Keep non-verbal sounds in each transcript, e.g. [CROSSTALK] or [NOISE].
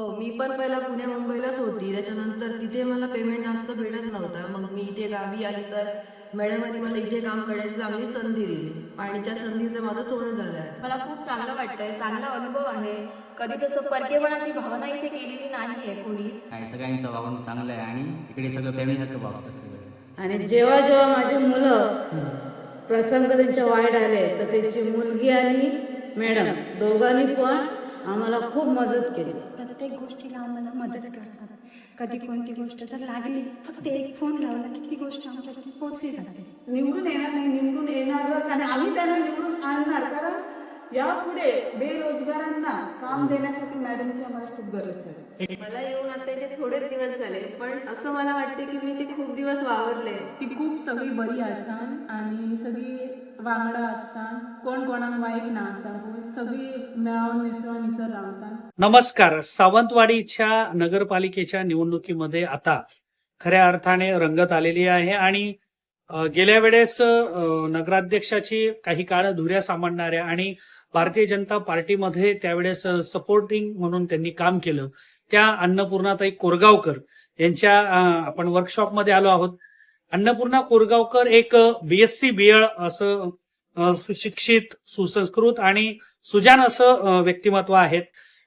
हो मी पण पहिला पुणे मुंबईलाच होती. त्याच्यानंतर तिथे मला पेमेंट जास्त भेटत नव्हतं. मग मी इथे गावी आली तर मॅडमांनी मला इथे काम करण्याची चांगली संधी दिली. आणि त्या संधीचं माझं सोनं झालं. आहे मला खूप चांगलं वाटतंय. चांगला अनुभव आहे. कधी तसं परकेपणाची भावना इथे केलेली नाही आहे कोणीच. काय सगळ्यांचं वागणूक चांगलं आहे आणि इकडे सगळं फॅमिलीसारखं वागतं सगळं. आणि जेव्हा जेव्हा माझी मुलं प्रसंग त्यांच्या वाईट आले तर त्याची मुलगी आणि मॅडम दोघांनी पण आम्हाला खूप मदत केली. प्रत्येक गोष्टीला आम्हाला मदत करतात. कधी कोणती गोष्ट जर लागली फक्त एक फोन लावला की ती गोष्ट आमच्याकडे पोहोचली जाते. निवडून येणार नाही निवडून येणारच आणि आम्ही त्यांना निवडून आणणार. कारण यापुढे बेरोजगारांना काम देण्यासाठी मॅडमची आम्हाला खूप गरज आहे. मला येऊन आता इथे थोडेच दिवस झाले पण असं मला वाटते की मी इथे खूप दिवस वावरले. ती खूप सगळी बरी आसान आणि सगळी वांगडा असतात कोण कोणाक वाईट ना पूण सगळी मिसळून निसर रावतात नमस्कार. सावंतवाडीच्या नगरपालिकेच्या निवडणुकीमध्ये आता खऱ्या अर्थाने रंगत आलेली आहे आणि गेल्या वेळेस नगराध्यक्षाची काही काळ धुऱ्या सांभाळणाऱ्या आणि भारतीय जनता पार्टीमध्ये त्यावेळेस सपोर्टिंग म्हणून त्यांनी काम केलं. त्या अन्नपूर्णाताई कोरगावकर यांच्या आपण वर्कशॉपमध्ये आलो आहोत. अन्नपूर्णा कोरगावकर एक बीएससी बीएड असं सुशिक्षित सुसंस्कृत आणि सुजान असं व्यक्तिमत्व आहेत.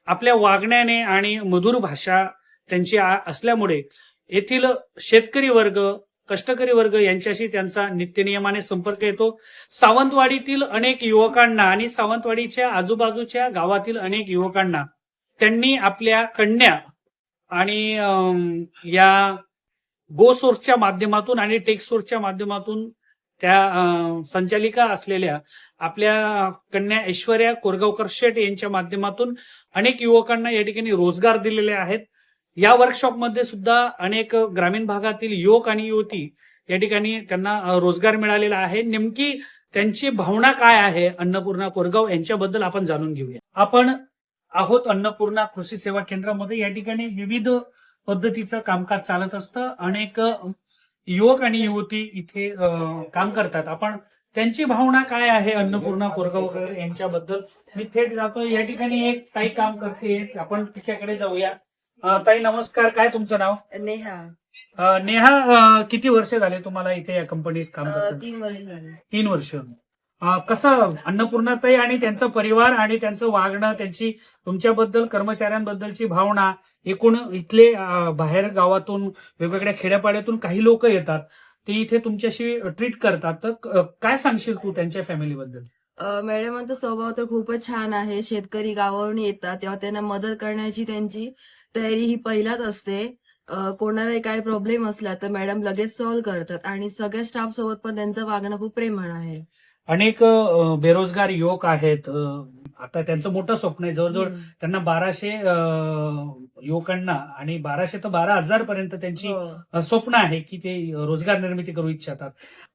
आपल्या वागण्याने आणि मधुर भाषा त्यांची आ- असल्यामुळे येथील शेतकरी वर्ग कष्टकरी वर्ग यांच्याशी त्यांचा नित्यनियमाने संपर्क येतो. सावंतवाडीतील अनेक युवकांना आणि सावंतवाडीच्या आजूबाजूच्या गावातील अनेक युवकांना त्यांनी आपल्या कन्या आणि या गो सोर्सच्या माध्यमातून आणि टेक सोर्सच्या माध्यमातून त्या अं, संचालिका असलेल्या आपल्या कन्या ऐश्वर्या कोरगावकर शेट यांच्या माध्यमातून अनेक युवकांना या ठिकाणी रोजगार दिलेले आहेत. या वर्कशॉपमध्ये सुद्धा अनेक ग्रामीण भागातील युवक आणि युवती या ठिकाणी त्यांना रोजगार मिळालेला आहे. नेमकी त्यांची भावना काय आहे? अन्नपूर्णा कोरगाव यांच्याबद्दल आपण जाणून घेऊया. आपण आहोत अन्नपूर्णा कृषी सेवा केंद्रामध्ये. या ठिकाणी विविध पद्धतीचं कामकाज चालत असतं. अनेक युवक आणि युवती इथे काम करतात. आपण त्यांची भावना काय आहे अन्नपूर्णा कोरगावकर यांच्याबद्दल? मी थेट जातो या ठिकाणी एक ताई काम करते. आपण तिच्याकडे जाऊया. अं, ताई नमस्कार. काय तुमचं नाव? नेहा. अं, नेहा अं, किती वर्ष झाले तुम्हाला इथे या कंपनीत काम अ, करतात तीन वर्ष झाली. तीन वर्ष. अं, कसं अन्नपूर्णाताई आणि त्यांचा परिवार आणि त्यांचं वागणं त्यांची तुमच्याबद्दल कर्मचाऱ्यांबद्दलची भावना एकूण इथले अं, बाहेर गावातून वेगवेगळ्या खेड्यापाड्यातून काही लोक येतात ते इथे तुमच्याशी ट्रीट करतात. तर क- काय सांगशील तू त्यांच्या फॅमिलीबद्दल अ, मॅडमांचा स्वभाव तर खूपच छान आहे. शेतकरी गावावरून येतात तेव्हा त्यांना मदत करण्याची त्यांची तयारी ही पहिलाच असते. कोणालाही काय प्रॉब्लेम असला तर मॅडम लगेच सॉल्व्ह करतात आणि सगळ्या स्टाफ सोबत पण त्यांचं वागणं खूप प्रेमळ आहे. अनेक बेरोजगार युवक आहेत. आता त्यांचं मोठं स्वप्न आहे. जवळजवळ त्यांना बाराशे युवकांना आणि बाराशे तर बारा हजार पर्यंत त्यांची हो. स्वप्न आहे की ते रोजगार निर्मिती करू इच्छितात.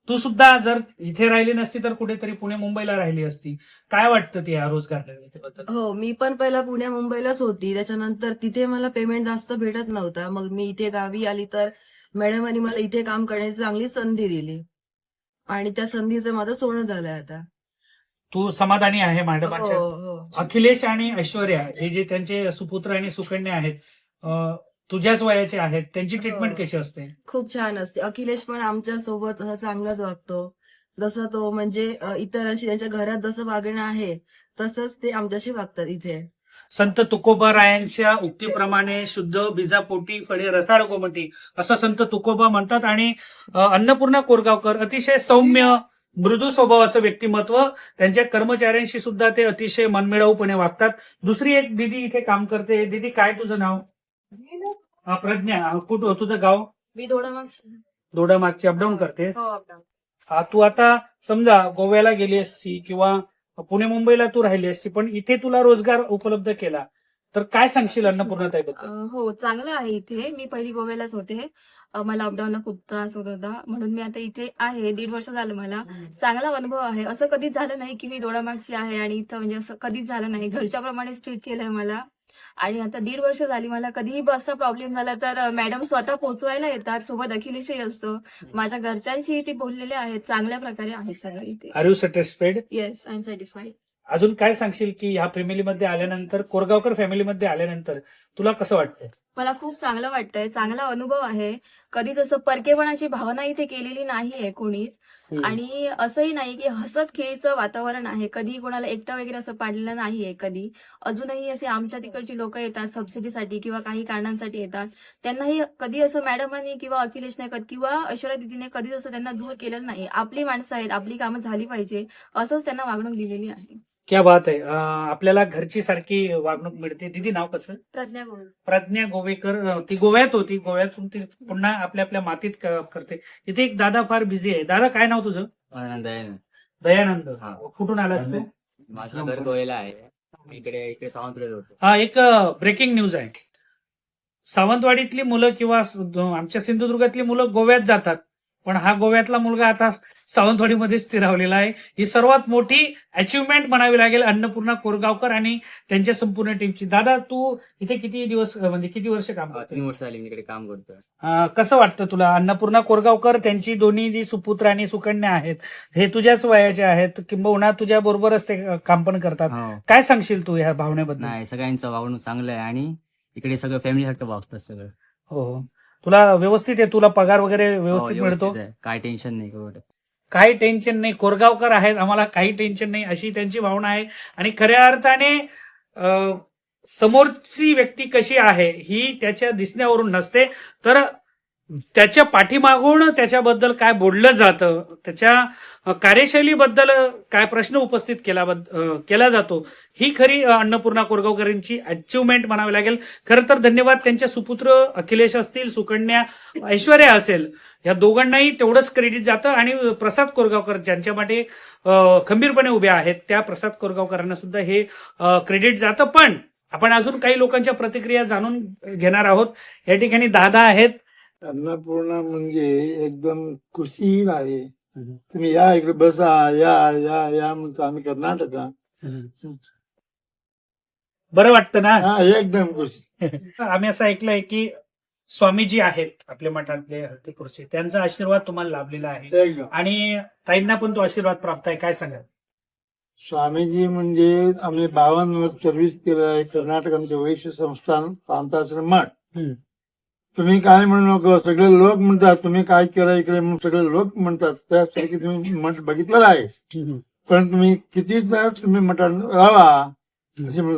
तू सुद्धा जर इथे राहिली नसती तर कुठेतरी पुणे मुंबईला राहिली असती. काय वाटतं ते या रोजगार निर्मितीबद्दल? हो मी पण पहिला पुणे मुंबईलाच होती. त्याच्यानंतर तिथे मला पेमेंट जास्त भेटत नव्हता. मग मी इथे गावी आली तर मॅडमांनी मला इथे काम करण्याची चांगली संधी दिली. आणि त्या संधीचं माझं सोनं झालंय आता. तू समाधानी आहे हो मॅडमांच्या हो. अखिलेश आणि ऐश्वर्या हे जे त्यांचे सुपुत्र आणि सुकन्या आहेत तुझ्याच वयाचे आहेत त्यांची ट्रीटमेंट हो. कशी असते? खूप छान असते. अखिलेश पण आमच्यासोबत चांगलाच वागतो. जसं तो म्हणजे इतरांशी त्यांच्या घरात जसं वागणं आहे तसंच ते आमच्याशी वागतात इथे. संत तुकोबारायांच्या उक्तीप्रमाणे शुद्ध बिजापोटी फळे रसाळ गोमटी असं संत तुकोबा म्हणतात आणि अन्नपूर्णा कोरगावकर अतिशय सौम्य मृदू स्वभावाचं व्यक्तिमत्व त्यांच्या कर्मचाऱ्यांशी सुद्धा ते अतिशय मनमिळाऊपणे वागतात. दुसरी एक दिदी इथे काम करते. दिदी काय तुझं नाव? अ, प्रज्ञा. कुठं? तुझं गाव? मी थोडं मग दोडा मागची अपडाऊन करतेस? हो. हा, तू आता समजा गोव्याला गेली असती किंवा पुणे मुंबईला तू राहिली असती पण इथे तुला रोजगार उपलब्ध केला. तर काय सांगशील अन्नपूर्णाताईबद्दल? हो चांगलं आहे इथे. मी पहिली गोव्यालाच होते. अं, मला अपडाऊनला खूप त्रास होत होता. म्हणून मी आता इथे आहे. दीड वर्ष झालं मला. चांगला अनुभव आहे. असं कधीच झालं नाही की मी दोडामागची आहे आणि इथं म्हणजे असं कधीच झालं नाही. घरच्या प्रमाणेच ट्रीट केलंय मला. आणि आता दीड वर्ष झाली मला कधीही बसचा प्रॉब्लेम झाला तर मॅडम स्वतः पोहोचवायला येतात. सोबत अखिलेशही असतो. माझ्या घरच्यांशी ती बोललेले आहेत. चांगल्या प्रकारे आहे सगळं इथे. Are you satisfied yes I am satisfied अजून काय सांगशील की ह्या फॅमिलीमध्ये आल्यानंतर कोरगावकर फॅमिलीमध्ये आल्यानंतर तुला कसं वाटतंय? मला खूप चांगलं वाटतंय. चांगला अनुभव आहे. कधीच असं परकेपणाची भावना इथे केलेली नाहीये कोणीच. आणि असंही नाही की हसत खेळीचं वातावरण आहे. कधी कोणाला एकटं वगैरे असं पाडलेलं नाहीये कधी. अजूनही असे आमच्या तिकडची लोक येतात सबसिडीसाठी किंवा काही कारणांसाठी येतात. त्यांनाही कधी असं मॅडमांनी किंवा अखिलेशने कधी किंवा ऐश्वर्या दिदीने कधीच असं त्यांना दूर केलेलं नाही आपली माणसं आहेत आपली कामं झाली पाहिजे असंच त्यांना वागणूक दिलेली आहे. क्या बात आहे. आपल्याला घरची सारखी वागणूक मिळते. दिदी नाव कसं? प्रज्ञा गोविंद प्रज्ञा गोवेकर. ती गोव्यात होती. गोव्यातून ती पुन्हा आपल्या आपल्या मातीत क- करते. इथे एक दादा फार बिझी आहे. दादा काय नाव तुझं? ना. दयानंद. हा. कुठून आलास तू? माझं घर गोव्याला आहे. इकडे इकडे सावंतवाडीत होतो. हा एक ब्रेकिंग न्यूज आहे. सावंतवाडीतली मुलं किंवा स- आमच्या सिंधुदुर्गातली मुलं गोव्यात जातात. पण हा गोव्यातला मुलगा आता सावंतवाडीमध्ये स्थिरावलेला आहे. ही सर्वात मोठी अचिव्हमेंट म्हणावी लागेल अन्नपूर्णा कोरगावकर आणि त्यांच्या संपूर्ण टीमची दादा तू इथे किती दिवस म्हणजे किती वर्ष काम तीन वर्ष झाली इकडे काम करतोय. कसं वाटतं तुला? अन्नपूर्णा कोरगावकर त्यांची दोन्ही जी सुपुत्र आणि सुकन्या आहेत हे तुझ्याच वयाचे आहेत किंबहुना तुझ्या बरोबरच ते काम पण करतात. हो. काय सांगशील तू ह्या भावनेबद्दल? सगळ्यांचं वागणूक चांगलं आहे आणि इकडे सगळं फॅमिली सारखं वागतात सगळं. हो हो. तुला व्यवस्थित आहे तुला पगार वगैरे हो, व्यवस्थित मिळतो. काय टेन्शन नाही एवढं. काही टेन्शन नाही. कोरगावकर आहेत आम्हाला काही टेन्शन नाही अशी त्यांची भावना आहे. आणि खऱ्या अर्थाने समोरची व्यक्ती कशी आहे ही त्याच्या दिसण्यावरून नसते. तर त्याच्या पाठीमागून त्याच्याबद्दल काय बोललं जातं त्याच्या कार्यशैलीबद्दल काय प्रश्न उपस्थित केला केला जातो ही खरी अन्नपूर्णा कोरगावकरांची अचिव्हमेंट म्हणावी लागेल. खरं तर धन्यवाद त्यांच्या सुपुत्र अखिलेश असतील सुकन्या ऐश्वर्या असेल या दोघांनाही तेवढंच क्रेडिट जातं आणि प्रसाद कोरगावकर ज्यांच्या माटे खंबीरपणे उभे आहेत त्या प्रसाद कोरगावकरांना सुद्धा हे क्रेडिट जातं. पण आपण अजून काही लोकांच्या प्रतिक्रिया जाणून घेणार आहोत. या ठिकाणी दादा आहेत. अन्नपूर्णा म्हणजे एकदम खुशीर आहे. तुम्ही या इकडे बसा या या या म्हणतो आम्ही कर्नाटका. बरं वाटतं ना? हा एकदम खुशी [LAUGHS] आम्ही असं ऐकलंय की स्वामीजी आहेत आपल्या मठातले हत्तीपुरचे त्यांचा आशीर्वाद तुम्हाला लाभलेला आहे. एकदम. आणि ताईंना पण तो आशीर्वाद प्राप्त आहे. काय सांगाल? स्वामीजी म्हणजे आम्ही बावन्न वर्ष सर्व्हिस केलं आहे. कर्नाटक आमचे वैश्य संस्थान प्रांताश्रम मठ. तुम्ही काय म्हणू नको सगळे लोक म्हणतात तुम्ही काय केलं इकडे म्हणून सगळे लोक म्हणतात त्यासाठी तुम्ही मठ बघितलेला आहे. पण तुम्ही किती तुम्ही मठात राहा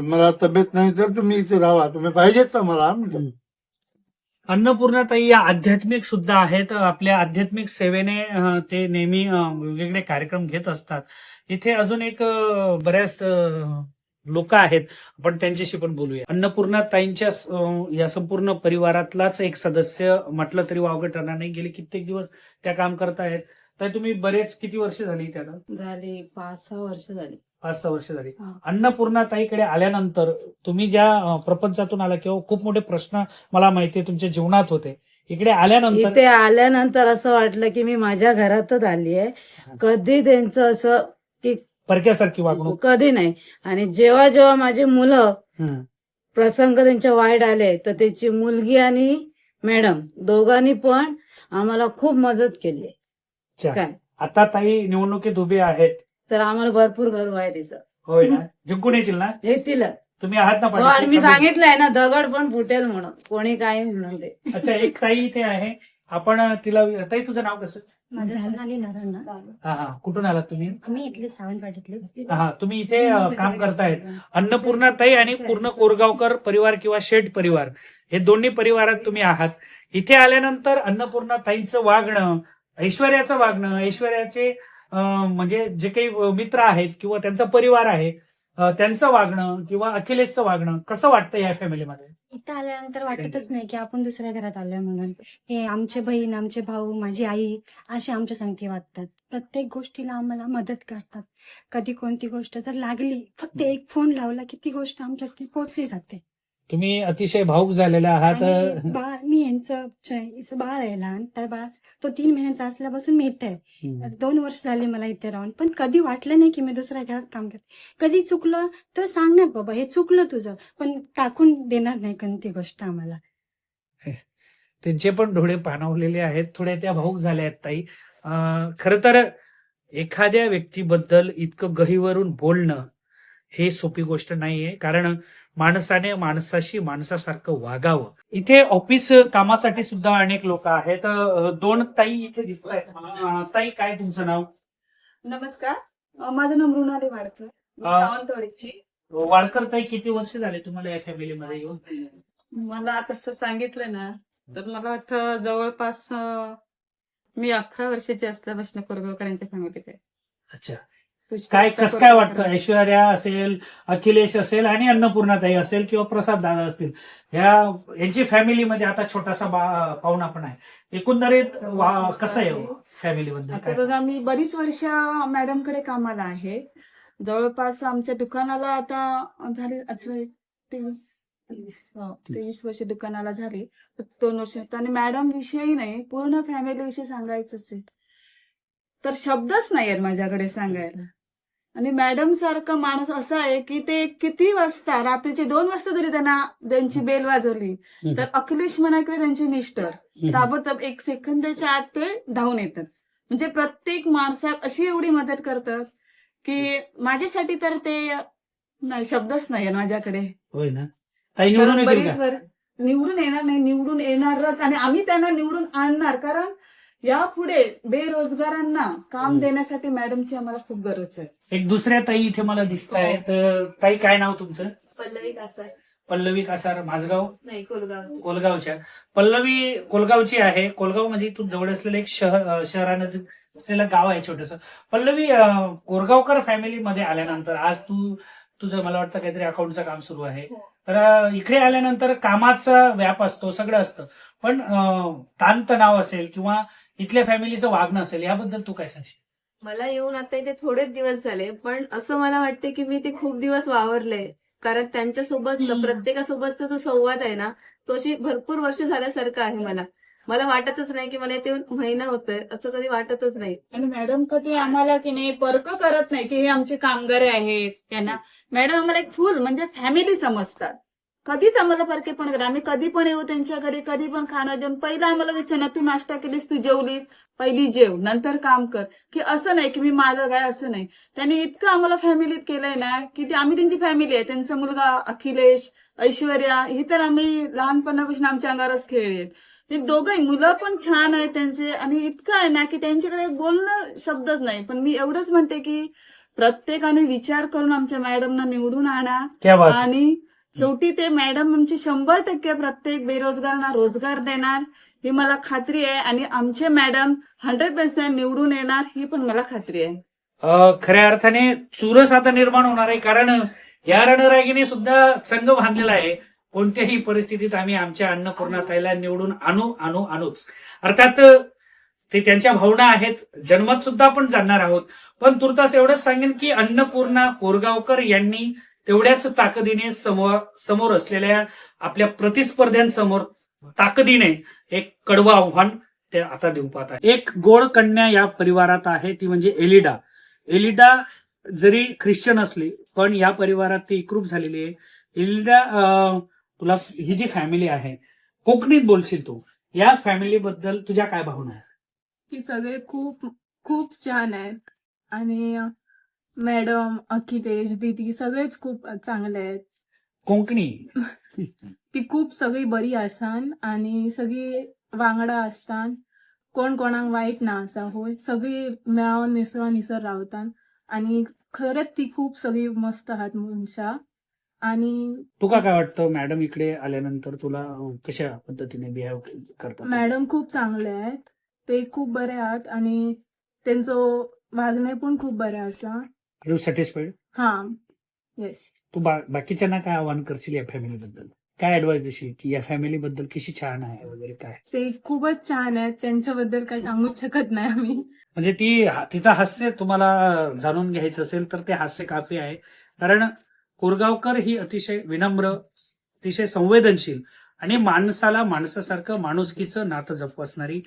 मला तब्येत नाही तर तुम्ही इथे राहा तुम्ही पाहिजेत तर मला अन्नपूर्णाताई या आध्यात्मिक सुद्धा आहेत आपल्या आध्यात्मिक सेवेने ते नेहमी वेगवेगळे कार्यक्रम घेत असतात. इथे अजून एक बऱ्याच लोक आहेत आपण त्यांच्याशी पण बोलूया. अन्नपूर्णाताईंच्या अं, या संपूर्ण परिवारातलाच एक सदस्य म्हटलं तरी वावगं ठरणार नाही. गेले कित्येक दिवस त्या काम करतायत तर तुम्ही बरेच किती वर्ष झाली त्याला? झाली पाच सहा वर्ष झाली. पाच सहा वर्ष झाली. हा. अन्नपूर्णाताईकडे आल्यानंतर तुम्ही ज्या प्रपंचातून आला किंवा खूप मोठे प्रश्न मला माहिती आहे तुमच्या जीवनात होते. इकडे आल्यानंतर इथे आल्यानंतर असं वाटलं की मी माझ्या घरातच आली आहे कधी त्यांचं असं की परक्यासारखी वागणूक. कधी नाही. आणि जेव्हा जेव्हा माझी मुलं. प्रसंग त्यांच्या वाईट आले तर त्याची मुलगी आणि मॅडम दोघांनी पण आम्हाला खूप मदत केली आहे. अच्छा. काय? आता ताई निवडणुकीत उभे आहेत. तर आम्हाला भरपूर गर्व आहे तिचं. होय ना? जिंकून येतील ना? येतील. तुम्ही आहात ना हो, आणि मी पाठीशी? सांगितलंय ना दगड पण फुटेल म्हणून. कोणी काय म्हणून ते अच्छा एक ताई इथे आहे. आपण तिला ताई तुझं नाव कसं? माझं सोनाली नारायण हा हा. कुठून आलात तुम्ही? आम्ही इथले सावंतवाडीतले हा तुम्ही इथे अ, काम करतायत. अन्नपूर्णा ताई आणि पूर्ण कोरगावकर परिवार किंवा शेठ परिवार हे दोन्ही परिवारात तुम्ही आहात. इथे आल्यानंतर अन्नपूर्णा ताईंचं वागणं ऐश्वर्याचं वागणं ऐश्वर्याचे अ, म्हणजे जे काही मित्र आहेत किंवा त्यांचा परिवार आहे त्यांचं वागणं किंवा अखिलेशचं वागणं कसं वाटतं या फॅमिलीमध्ये इथं आल्यानंतर वाटतच नाही की आपण दुसऱ्या घरात आलोय म्हणून. हे आमचे बहीण आमचे भाऊ माझी आई असे आमच्या संगती वागतात. प्रत्येक गोष्टीला आम्हाला मदत करतात. कधी कोणती गोष्ट जर लागली फक्त एक फोन लावला की ती गोष्ट आमच्याकडे पोहोचली जाते. तुम्ही अतिशय भाऊक झालेले आहात. आणि बाळ मी यांचं च- हिचं बाळ आहे लहान त्या बाळ तो तीन महिन्याचा असल्यापासून मी इथे आहे. हम्म. दोन वर्ष झाले मला इथे राहून. पण कधी वाटलं नाही की मी दुसऱ्या घरात काम करते. कधी चुकलं तर सांगणार बाबा हे चुकलं तुझं. पण टाकून देणार नाही कोणती गोष्ट आम्हाला. त्यांचे पण डोळे पाणावलेले आहेत. थोड्या त्या भाऊक झाल्या आहेत ताई. खरं तर एखाद्या व्यक्तीबद्दल इतकं गहिवरून बोलणं हे सोपी गोष्ट नाहीये. कारण माणसाने माणसाशी माणसासारखं वागावं. इथे ऑफिस कामासाठी सुद्धा अनेक लोक आहेत. दोन ताई इथे दिसत ताई काय तुमचं नाव? नमस्कार. माझं नाव मृणाली वाडकर. मी सावंतवाडीची. वाळकर ताई किती वर्ष झाले तुम्हाला या फॅमिलीमध्ये येऊन? मला तसं सांगितलं ना तर मला वाटतं जवळपास मी अकरा वर्षाची असल्यापासून कोरगावकर यांच्या फॅमिलीत आहे. अच्छा. काय कसं काय वाटतं? ऐश्वर्या असेल अखिलेश असेल आणि अन्नपूर्णाताई असेल किंवा प्रसाद दादा असतील. ह्या यांची फॅमिलीमध्ये आता छोटासा पाहुणा पण आहे. एकंदरीत कसं आहे फॅमिली बद्दल आता काय बघा मी बरीच वर्ष मॅडमकडे कामाला आहे. जवळपास आमच्या दुकानाला आता झाली अठरा तेवीस हो, तेवीस. वर्ष दुकानाला झाली. दोन वर्ष. आणि मॅडम विषयी नाही पूर्ण फॅमिली विषयी सांगायचं असेल तर शब्दच नाही आहेत माझ्याकडे सांगायला. आणि मॅडम सारखा माणूस असा आहे की ते किती वाजता रात्रीचे दोन वाजता जरी त्यांना त्यांची बेल वाजवली. तर अखिलेश म्हणा किंवा त्यांचे मिस्टर ताबडतोब एक सेकंदाच्या आत ते धावून येतात. म्हणजे प्रत्येक माणसात अशी एवढी मदत करतात की माझ्यासाठी तर ते नाही शब्दच नाही माझ्याकडे. होय ना. निवडून येणार नाही निवडून येणारच. आणि आम्ही त्यांना निवडून आणणार. कारण यापुढे बेरोजगारांना काम. देण्यासाठी मॅडमची आम्हाला खूप गरज आहे. एक दुसऱ्या ताई इथे मला दिसत आहेत ताई काय नाव तुमचं? पल्लवी कासार. पल्लवी कासार माझगाव नाही कोलगाव. कोलगावच्या. पल्लवी कोलगावची आहे. कोलगाव म्हणजे इथून जवळ असलेलं एक शहर शहरानजीक असलेलं गाव आहे छोटस. पल्लवी कोरगावकर फॅमिलीमध्ये आल्यानंतर आज तू तुझं मला वाटतं काहीतरी अकाउंटचं काम सुरू आहे. हो. तर इकडे आल्यानंतर कामाचा व्याप असतो सगळं असतं. पण ताणतणाव असेल किंवा इथल्या फॅमिलीचं वागणं असेल याबद्दल तू काय सांगशील? मला येऊन आता इथे थोडेच दिवस झाले पण असं मला वाटते की मी ते खूप दिवस वावरले. कारण त्यांच्यासोबत प्रत्येकासोबतचा जो संवाद आहे ना तो अशी भरपूर वर्ष झाल्यासारखा आहे मला. मला वाटतच नाही की मला इथे येऊन महिना होतोय असं कधी वाटतच नाही. आणि मॅडम कधी आम्हाला की नाही परक करत नाही की हे आमचे कामगार आहेत त्यांना? मॅडम आम्हाला एक फुल म्हणजे फॅमिली समजतात. कधीच आम्हाला परके पण करा आम्ही कधी पण येऊ त्यांच्या घरी कधी पण खाणं देऊन. पहिला आम्हाला विचारणार तू नाश्ता केलीस तू जेवलीस? पहिली जेव नंतर काम कर. की असं नाही की मी माझं काय असं नाही. त्यांनी इतकं आम्हाला फॅमिलीत केलंय ना की ते आम्ही त्यांची फॅमिली आहे. त्यांचा मुलगा अखिलेश ऐश्वर्या ही तर आम्ही लहानपणापासून आमच्या अंगारच खेळली ते दोघंही मुलं पण छान आहेत त्यांचे. आणि इतकं आहे ना की त्यांच्याकडे बोलणं शब्दच नाही. पण मी एवढंच म्हणते की प्रत्येकाने विचार करून आमच्या मॅडमना निवडून आणा आणि शेवटी ते मॅडम आमचे शंभर टक्के प्रत्येक बेरोजगारांना रोजगार देणार ही मला खात्री आहे. आणि आमचे मॅडम हंड्रेड पर्सेंट निवडून येणार ही पण मला खात्री आहे. अ, खऱ्या अर्थाने चुरस आता निर्माण होणार आहे. कारण या रणरागिणी सुद्धा संघ बांधलेला आहे. कोणत्याही परिस्थितीत आम्ही आमच्या अन्नपूर्णाताईला निवडून आणू आणू आणूच. अर्थात ते त्यांच्या भावना आहेत. जन्मत सुद्धा आपण जाणणार आहोत. पण तुर्तास एवढंच सांगेन की अन्नपूर्णा कोरगावकर यांनी तेवढ्याच ताकदीने समोर समोर असलेल्या आपल्या प्रतिस्पर्ध्यांसमोर ताकदीने एक कडवं आव्हान ते आता देऊ पाहत आहे. एक गोड कन्या या परिवारात आहे ती म्हणजे एलिडा. एलिडा जरी ख्रिश्चन असली पण या परिवारात ती एकरूप झालेली आहे. एलिडा तुला ही जी फॅमिली आहे कोकणीत बोलशील तू या फॅमिली बद्दल तुझ्या काय भावना आहे की सगळे खूप खूप छान आहेत. आणि मॅडम अखिलेश दीदी सगळेच खूप चांगले आहेत. कोकणी. ती खूप सगळी बरी आसान आणि सगळी वांगडा असतात. कोण कोणाक वाईट ना असा होय. सगळी मेळून मिसळून निसर रावतात. आणि खरंच ती खूप सगळी मस्त आहात मनशा. आणि तुका काय वाटतं? मॅडम इकडे आल्यानंतर तुला कशा पद्धतीने बिहेव करतात? मॅडम खूप चांगले आहेत. ते खूप बरे आहात आणि त्यांचं वागणे पण खूप बरे असा यू सॅटिस्फाईड हा. येस तू बा- बाकीच्यांना काय आवाहन करशील या फॅमिली बद्दल? काय ऍडवाइस देशील की या फॅमिली बद्दल कशी छान आहे वगैरे काय? ते खूपच छान आहेत त्यांच्याबद्दल काही सांगूच शकत नाही आम्ही. म्हणजे ती तिचं हास्य तुम्हाला जाणून घ्यायचं असेल तर ते हास्य काफी आहे. कारण कोरगावकर ही अतिशय विनम्र अतिशय संवेदनशील आणि माणसाला माणसासारखं माणुसकीचं नातं जपसणारी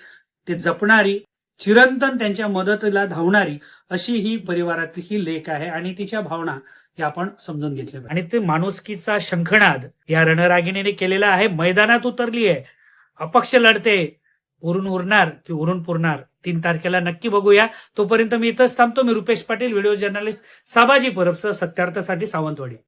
ते जपणारी चिरंतन त्यांच्या मदतीला धावणारी अशी ही परिवारातली ही लेख आहे आणि तिच्या भावना या आपण समजून घेतल्या आणि ते माणुसकीचा शंखनाद या रणरागिणीने केलेला आहे. मैदानात उतरली आहे. अपक्ष लढते. उरून उरणार की उरून पुरणार. तीन तारखेला नक्की बघूया. तोपर्यंत मी इथंच थांबतो. मी रुपेश पाटील व्हिडिओ जर्नलिस्ट साबाजी परब सत्यार्थासाठी सावंतवाडी.